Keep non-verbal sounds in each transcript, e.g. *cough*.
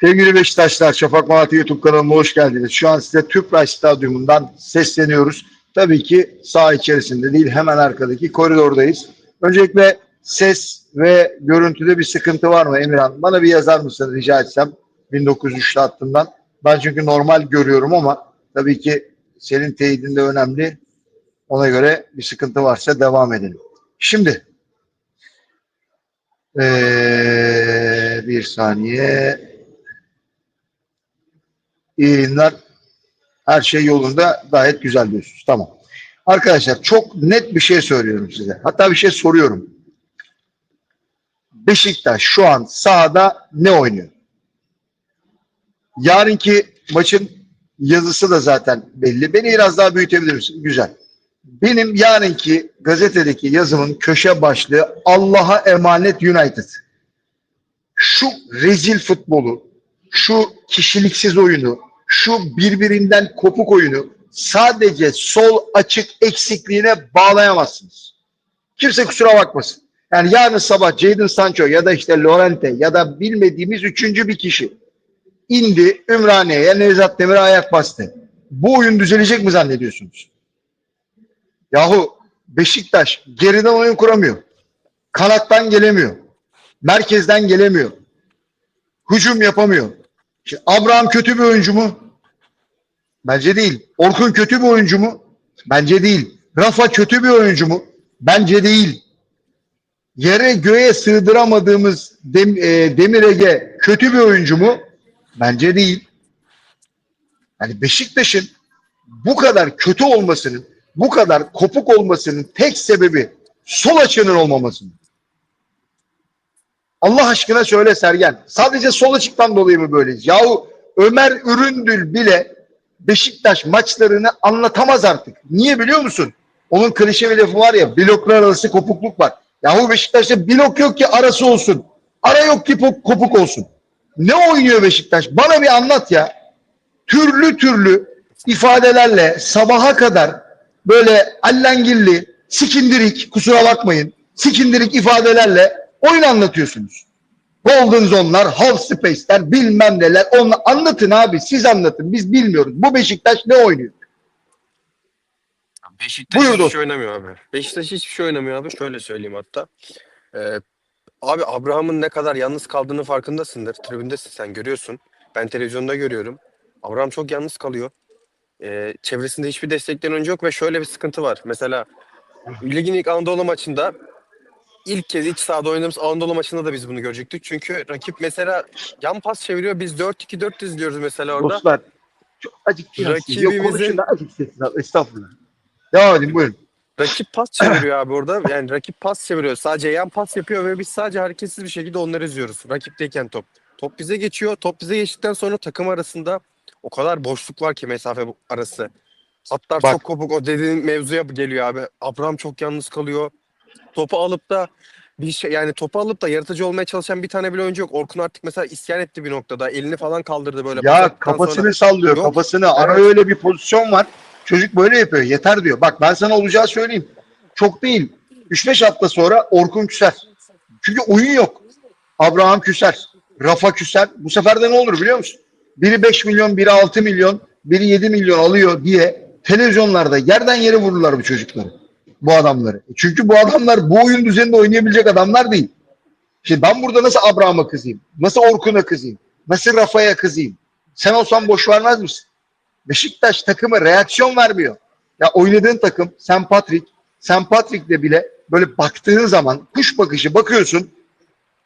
Sevgili Beşiktaşlar, Şafak Malatya YouTube kanalına hoş geldiniz. Şu an size Tüpraş Stadyumundan sesleniyoruz. Tabii ki saha içerisinde değil, hemen arkadaki koridordayız. Öncelikle ses ve görüntüde bir sıkıntı var mı Emirhan? Bana bir yazar mısın rica etsem 1903'lü hattından. Ben çünkü normal görüyorum ama tabii ki senin teyidin de önemli. Ona göre bir sıkıntı varsa devam edelim. Şimdi ee, bir saniye. İyi yayınlar. Her şey yolunda gayet güzel diyorsunuz. Tamam. Arkadaşlar çok net bir şey söylüyorum size. Hatta bir şey soruyorum. Beşiktaş şu an sahada ne oynuyor? Yarınki maçın yazısı da zaten belli. Beni biraz daha büyütebilir misin? Güzel. Benim yarınki gazetedeki yazımın köşe başlığı Allah'a emanet United. Şu rezil futbolu, şu kişiliksiz oyunu, şu birbirinden kopuk oyunu sadece sol açık eksikliğine bağlayamazsınız. Kimse kusura bakmasın. Yani yarın sabah Jadon Sancho ya da işte Lorente ya da bilmediğimiz üçüncü bir kişi indi Ümraniye'ye Nevzat Demir'e ayak bastı. Bu oyun düzelecek mi zannediyorsunuz? Yahu Beşiktaş geriden oyun kuramıyor. Kanattan gelemiyor. Merkezden gelemiyor. Hücum yapamıyor. Şimdi Abraham kötü bir oyuncu mu? Bence değil. Orkun kötü bir oyuncu mu? Bence değil. Rafa kötü bir oyuncu mu? Bence değil. Yere göğe sığdıramadığımız Dem, e, Demir Ege kötü bir oyuncu mu? Bence değil. Yani Beşiktaş'ın bu kadar kötü olmasının, bu kadar kopuk olmasının tek sebebi sol açığının olmaması mı? Allah aşkına söyle Sergen. Sadece sol açıktan dolayı mı böyleyiz? Yahu Ömer Üründül bile Beşiktaş maçlarını anlatamaz artık. Niye biliyor musun? Onun klişe bir lafı var ya bloklar arası kopukluk var. Yahu Beşiktaş'ta blok yok ki arası olsun. Ara yok ki kopuk olsun. Ne oynuyor Beşiktaş? Bana bir anlat ya. Türlü türlü ifadelerle sabaha kadar böyle allengilli, sikindirik, kusura bakmayın, sikindirik ifadelerle oyun anlatıyorsunuz. Golden zone'lar, half space'ler, bilmem neler. Onu anlatın abi, siz anlatın. Biz bilmiyoruz. Bu Beşiktaş ne oynuyor? Beşiktaş Buyur hiçbir dostum. şey oynamıyor abi. Beşiktaş hiçbir şey oynamıyor abi. Şöyle söyleyeyim hatta. Ee, abi Abraham'ın ne kadar yalnız kaldığını farkındasındır. Tribündesin sen görüyorsun. Ben televizyonda görüyorum. Abraham çok yalnız kalıyor. Ee, çevresinde hiçbir destekleyen oyuncu yok ve şöyle bir sıkıntı var. Mesela ligin ilk Anadolu maçında ilk kez iç sahada oynadığımız Anadolu maçında da biz bunu görecektik. Çünkü rakip mesela yan pas çeviriyor. Biz 4-2-4 izliyoruz mesela orada. Dostlar, çok acık biraz Yok Rakibimizin- konuşun da acık sesini al. Estağfurullah. Devam edin buyurun. Rakip pas çeviriyor abi orada. Yani rakip pas çeviriyor. Sadece yan pas yapıyor ve biz sadece hareketsiz bir şekilde onları izliyoruz. Rakipteyken top. Top bize geçiyor. Top bize geçtikten sonra takım arasında o kadar boşluk var ki mesafe arası. Hatlar Bak. çok kopuk. O dediğin mevzuya geliyor abi. Abraham çok yalnız kalıyor. Topu alıp da bir şey yani topu alıp da yaratıcı olmaya çalışan bir tane bile oyuncu yok. Orkun artık mesela isyan etti bir noktada. Elini falan kaldırdı böyle. Ya kafasını sonra. sallıyor Yok. kafasını. Ara Evet. öyle bir pozisyon var. Çocuk böyle yapıyor. Yeter diyor. Bak ben sana olacağı söyleyeyim. Çok değil. 3-5 hafta sonra Orkun küser. Çünkü oyun yok. Abraham küser. Rafa küser. Bu sefer de ne olur biliyor musun? Biri 5 milyon, biri 6 milyon, biri 7 milyon alıyor diye televizyonlarda yerden yere vururlar bu çocukları. Bu adamları. Çünkü bu adamlar bu oyun düzeninde oynayabilecek adamlar değil. Şimdi ben burada nasıl Abraham'a kızayım? Nasıl Orkun'a kızayım? Nasıl Rafa'ya kızayım? Sen olsan boş vermez misin? Beşiktaş takımı reaksiyon vermiyor. Ya oynadığın takım Sen Patrick, Sen Patrick'le bile böyle baktığın zaman kuş bakışı bakıyorsun.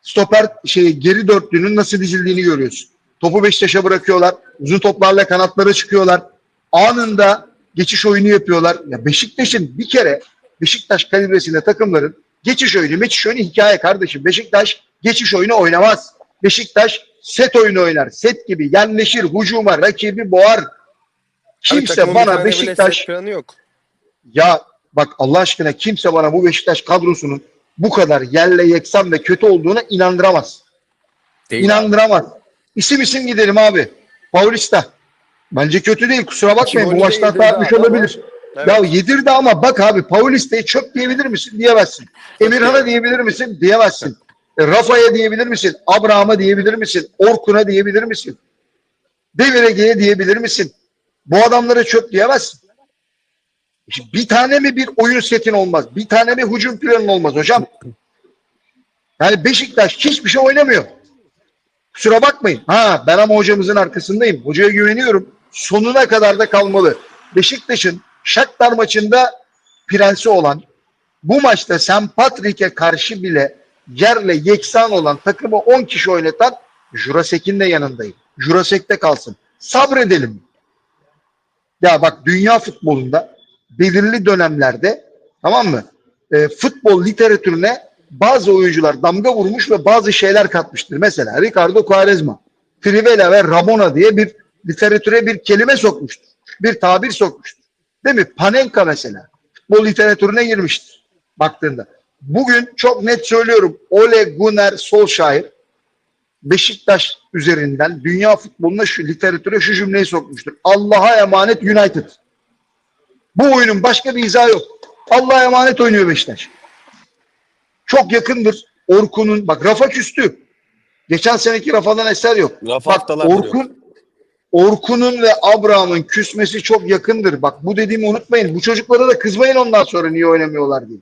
Stoper şey geri dörtlünün nasıl dizildiğini görüyorsun. Topu Beşiktaş'a bırakıyorlar. Uzun toplarla kanatlara çıkıyorlar. Anında geçiş oyunu yapıyorlar. Ya Beşiktaş'ın bir kere Beşiktaş kalibresinde takımların geçiş oyunu, geçiş oyunu hikaye kardeşim. Beşiktaş geçiş oyunu oynamaz. Beşiktaş set oyunu oynar. Set gibi yerleşir, hücuma, rakibi boğar. Abi Kimse bir bana Beşiktaş yok. ya bak Allah aşkına kimse bana bu Beşiktaş kadrosunun bu kadar yerle yeksan ve kötü olduğuna inandıramaz. Değil. İnandıramaz. İsim isim gidelim abi. Paulista. Bence kötü değil. Kusura bakmayın. Bu golü de maçta hata yedirdi yapmış abi ama- olabilir. Evet. Ya yedirdi ama bak abi Paulista'yı çöp diyebilir misin? Diyemezsin. Emirhan'a diyebilir misin? Diyemezsin. E, Rafa'ya diyebilir misin? Abraham'a diyebilir misin? Orkun'a diyebilir misin? Demir Ege'ye diyebilir misin? Bu adamlara çöp diyemezsin. Şimdi Bir tane mi bir oyun setin olmaz? Bir tane mi hücum planın olmaz hocam? Yani Beşiktaş hiçbir şey oynamıyor. Kusura bakmayın. Ha ben ama hocamızın arkasındayım. Hocaya güveniyorum. Sonuna kadar da kalmalı. Beşiktaş'ın Shakhtar maçında prensi olan bu maçta St. Patrick'e karşı bile yerle yeksan olan takımı 10 kişi oynatan Jurasek'in de yanındayım. Jurasek'te kalsın. Sabredelim. Ya bak dünya futbolunda belirli dönemlerde tamam mı? E, futbol literatürüne bazı oyuncular damga vurmuş ve bazı şeyler katmıştır. Mesela Ricardo Quaresma, Trivela ve Ramona diye bir literatüre bir kelime sokmuştur. Bir tabir sokmuştur. Değil mi? Panenka mesela. Futbol literatürüne girmiştir baktığında. Bugün çok net söylüyorum. Ole Gunnar Solskjaer Beşiktaş üzerinden dünya futboluna şu literatüre şu cümleyi sokmuştur. Allah'a emanet United. Bu oyunun başka bir izahı yok. Allah'a emanet oynuyor Beşiktaş. Çok yakındır. Orkun'un bak Rafa küstü. Geçen seneki Rafa'dan eser yok. Rafa Bak haftalardır yok. Orkun Orkun'un ve Abraham'ın küsmesi çok yakındır. Bak bu dediğimi unutmayın. Bu çocuklara da kızmayın ondan sonra niye oynamıyorlar diye.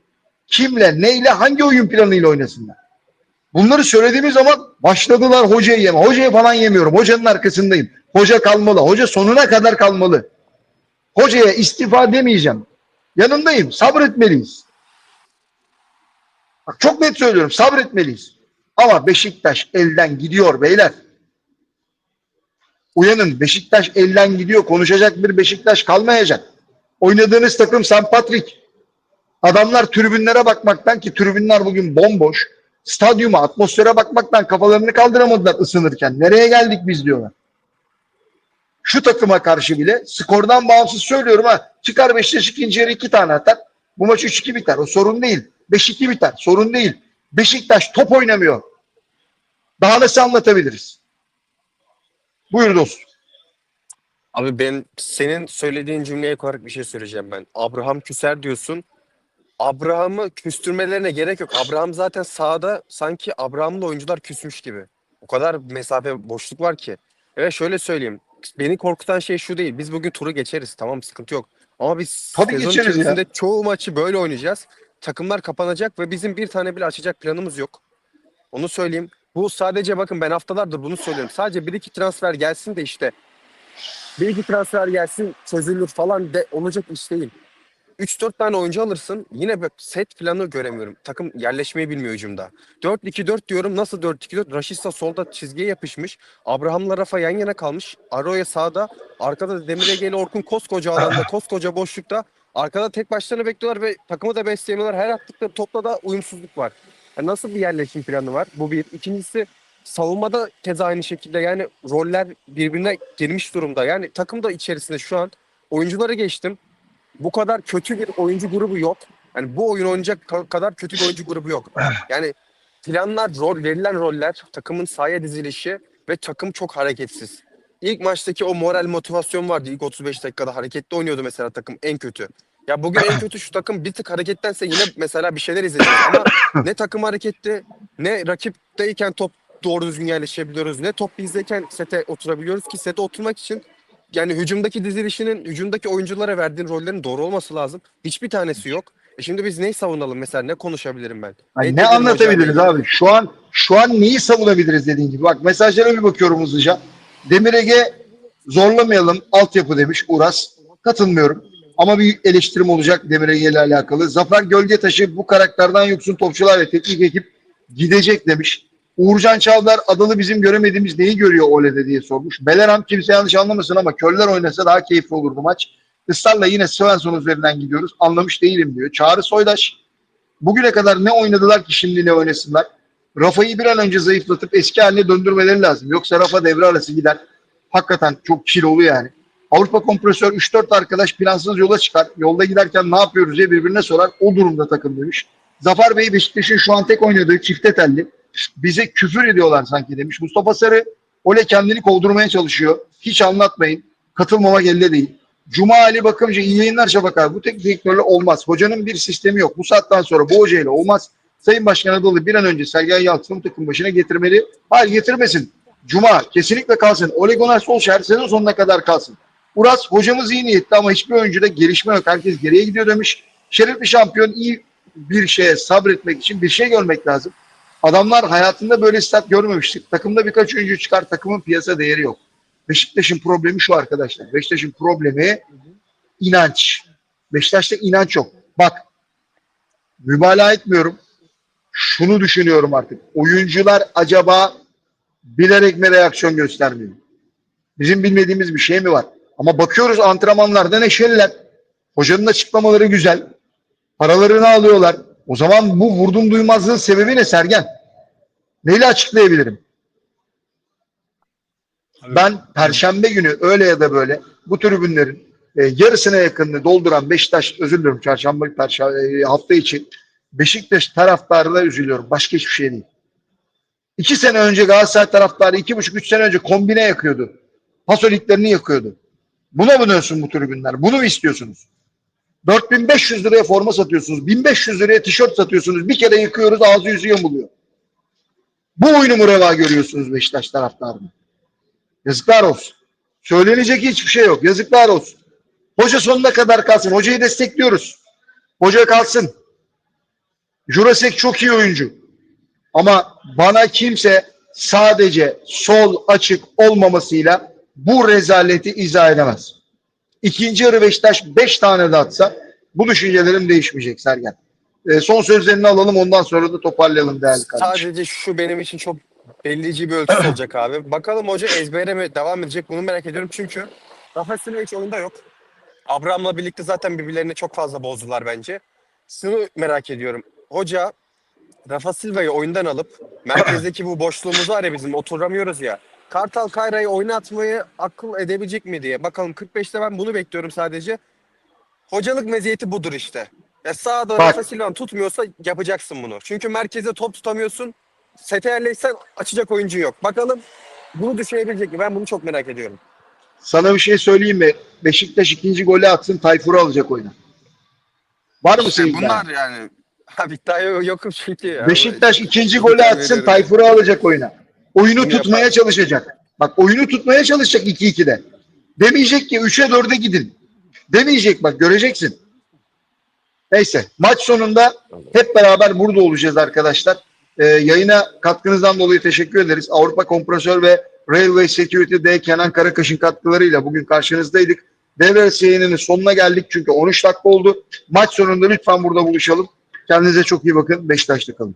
Kimle, neyle, hangi oyun planıyla oynasınlar? Bunları söylediğimiz zaman başladılar hocayı yeme. Hocayı falan yemiyorum. Hocanın arkasındayım. Hoca kalmalı. Hoca sonuna kadar kalmalı. Hocaya istifa demeyeceğim. Yanındayım. Sabretmeliyiz. Bak çok net söylüyorum. Sabretmeliyiz. Ama Beşiktaş elden gidiyor beyler. Uyanın. Beşiktaş elden gidiyor. Konuşacak bir Beşiktaş kalmayacak. Oynadığınız takım St. Patrick. Adamlar tribünlere bakmaktan ki tribünler bugün bomboş. Stadyuma, atmosfere bakmaktan kafalarını kaldıramadılar ısınırken. Nereye geldik biz diyorlar. Şu takıma karşı bile skordan bağımsız söylüyorum ha. Çıkar Beşiktaş ikinci yarı iki tane atar. Bu maç 3-2 biter. O sorun değil. 5-2 biter. Sorun değil. Beşiktaş top oynamıyor. Daha nasıl anlatabiliriz? Buyur dostum. Abi ben senin söylediğin cümleye ek olarak bir şey söyleyeceğim ben. Abraham küser diyorsun. Abraham'ı küstürmelerine gerek yok. Abraham zaten sahada sanki Abraham'la oyuncular küsmüş gibi. O kadar mesafe boşluk var ki. Evet şöyle söyleyeyim. Beni korkutan şey şu değil. Biz bugün turu geçeriz. Tamam sıkıntı yok. Ama biz Tabii sezon geçeriz ya. içerisinde çoğu maçı böyle oynayacağız. Takımlar kapanacak ve bizim bir tane bile açacak planımız yok. Onu söyleyeyim. Bu sadece bakın ben haftalardır bunu söylüyorum. Sadece bir iki transfer gelsin de işte bir iki transfer gelsin çözülür falan de olacak iş değil. 3-4 tane oyuncu alırsın yine bak set planı göremiyorum. Takım yerleşmeyi bilmiyor hücumda. 4-2-4 diyorum nasıl 4-2-4? Raşista solda çizgiye yapışmış. Abraham'la Rafa yan yana kalmış. Aroya sağda. Arkada Demir Ege'li Orkun koskoca alanda koskoca boşlukta. Arkada tek başlarına bekliyorlar ve takımı da besleyemiyorlar. Her attıkları topla da uyumsuzluk var. Nasıl bir yerleşim planı var? Bu bir. İkincisi savunmada keza aynı şekilde yani roller birbirine girmiş durumda. Yani takım da içerisinde şu an oyuncuları geçtim. Bu kadar kötü bir oyuncu grubu yok. Yani bu oyun oynayacak ka- kadar kötü bir oyuncu grubu yok. Yani planlar, rol, verilen roller, takımın sahaya dizilişi ve takım çok hareketsiz. İlk maçtaki o moral motivasyon vardı. İlk 35 dakikada hareketli oynuyordu mesela takım en kötü. Ya bugün en kötü şu takım bir tık harekettense yine mesela bir şeyler izleyeceğiz ama *coughs* ne takım hareketli ne rakipteyken top doğru düzgün yerleşebiliyoruz ne top bizdeyken sete oturabiliyoruz ki sete oturmak için yani hücumdaki dizilişinin hücumdaki oyunculara verdiğin rollerin doğru olması lazım. Hiçbir tanesi yok. E şimdi biz neyi savunalım mesela ne konuşabilirim ben? Ay, ne diyelim anlatabiliriz hocam? abi? Şu an şu an neyi savunabiliriz dediğin gibi. Bak mesajlara bir bakıyorum hızlıca. Demir Ege zorlamayalım altyapı demiş Uras. Katılmıyorum. Ama bir eleştirim olacak Demir Ege ile alakalı. Zafer Gölgetaşı bu karakterden yoksun topçular ve teknik ekip gidecek demiş. Uğurcan Çavdar adalı bizim göremediğimiz neyi görüyor Ole'de diye sormuş. Beleram kimse yanlış anlamasın ama körler oynasa daha keyifli olurdu maç. Israrla yine Svensson üzerinden gidiyoruz. Anlamış değilim diyor. Çağrı Soydaş bugüne kadar ne oynadılar ki şimdi ne oynasınlar? Rafa'yı bir an önce zayıflatıp eski haline döndürmeleri lazım. Yoksa Rafa devre arası gider. Hakikaten çok kilolu yani. Avrupa kompresör 3-4 arkadaş plansız yola çıkar. Yolda giderken ne yapıyoruz diye birbirine sorar. O durumda takım demiş. Zafer Bey Beşiktaş'ın şu an tek oynadığı çifte telli. Bize küfür ediyorlar sanki demiş. Mustafa Sarı Ole kendini kovdurmaya çalışıyor. Hiç anlatmayın. Katılmamak elde değil. Cuma Ali Bakımcı iyi yayınlar Şafak abi. Bu tek direktörle olmaz. Hocanın bir sistemi yok. Bu saatten sonra bu hocayla olmaz. Sayın Başkan Adalı bir an önce Sergen Yalçın'ı takım başına getirmeli. Hayır getirmesin. Cuma kesinlikle kalsın. Ole Gunnar Solskjaer sezon sonuna kadar kalsın. Uras hocamız iyi niyetli ama hiçbir oyuncuda gelişme yok. Herkes geriye gidiyor demiş. Şerefli şampiyon iyi bir şeye sabretmek için bir şey görmek lazım. Adamlar hayatında böyle stat görmemiştik. Takımda birkaç oyuncu çıkar takımın piyasa değeri yok. Beşiktaş'ın problemi şu arkadaşlar. Beşiktaş'ın problemi inanç. Beşiktaş'ta inanç yok. Bak mübalağa etmiyorum. Şunu düşünüyorum artık. Oyuncular acaba bilerek mi reaksiyon göstermiyor? Bizim bilmediğimiz bir şey mi var? Ama bakıyoruz antrenmanlarda neşeliler. Hocanın açıklamaları güzel. Paralarını alıyorlar. O zaman bu vurdum duymazlığın sebebi ne Sergen? Neyle açıklayabilirim? Ben Perşembe günü öyle ya da böyle bu tribünlerin e, yarısına yakınını dolduran Beşiktaş özür diliyorum çarşamba perşembe, e, hafta için Beşiktaş taraftarına üzülüyorum. Başka hiçbir şey değil. İki sene önce Galatasaray taraftarı iki buçuk üç sene önce kombine yakıyordu. Pasoliklerini yakıyordu. Buna mı dönsün bu tribünler? Bunu mu istiyorsunuz? 4500 liraya forma satıyorsunuz. 1500 liraya tişört satıyorsunuz. Bir kere yıkıyoruz ağzı yüzü yamuluyor. Bu oyunu mu reva görüyorsunuz Beşiktaş taraftarını? Yazıklar olsun. Söylenecek hiçbir şey yok. Yazıklar olsun. Hoca sonuna kadar kalsın. Hocayı destekliyoruz. Hoca kalsın. Jurasek çok iyi oyuncu. Ama bana kimse sadece sol açık olmamasıyla bu rezaleti izah edemez. İkinci yarı Beşiktaş 5 tane de atsa bu düşüncelerim değişmeyecek Sergen. Ee, son sözlerini alalım ondan sonra da toparlayalım değerli kardeşim. Sadece şu benim için çok bellici bir ölçüsü *clears throat* olacak abi. Bakalım hoca ezbere mi devam edecek bunu merak ediyorum. Çünkü Rafa Silva hiç oyunda yok. Abraham'la birlikte zaten birbirlerini çok fazla bozdular bence. Şunu merak ediyorum. Hoca Rafa Silva'yı oyundan alıp merkezdeki bu boşluğumuz var ya bizim oturamıyoruz ya. Kartal Kayra'yı oynatmayı akıl edebilecek mi diye. Bakalım 45'te ben bunu bekliyorum sadece. Hocalık meziyeti budur işte. Ya sağda. Rafa Silva'nı tutmuyorsa yapacaksın bunu. Çünkü merkeze top tutamıyorsun. Sete yerleşsen açacak oyuncu yok. Bakalım bunu düşünebilecek mi? Ben bunu çok merak ediyorum. Sana bir şey söyleyeyim mi? Beşiktaş ikinci golü atsın Tayfur'u alacak oyuna. Var mı senin iddian? bunlar yani. *laughs* Abi iddia yokum çünkü. ya. Beşiktaş ikinci golü atsın. Tayfur'u alacak oyuna. Oyunu Bunu tutmaya yapar. çalışacak. Bak oyunu tutmaya çalışacak 2-2'de. Demeyecek ki 3'e 4'e gidin. Demeyecek bak göreceksin. Neyse maç sonunda hep beraber burada olacağız arkadaşlar. Ee, yayına katkınızdan dolayı teşekkür ederiz. Avrupa Kompresör ve Railway Security'de Kenan Karakaş'ın katkılarıyla bugün karşınızdaydık. Devre arası yayınının sonuna geldik çünkü 13 dakika oldu. Maç sonunda lütfen burada buluşalım. Kendinize çok iyi bakın. Beşiktaş'ta kalın.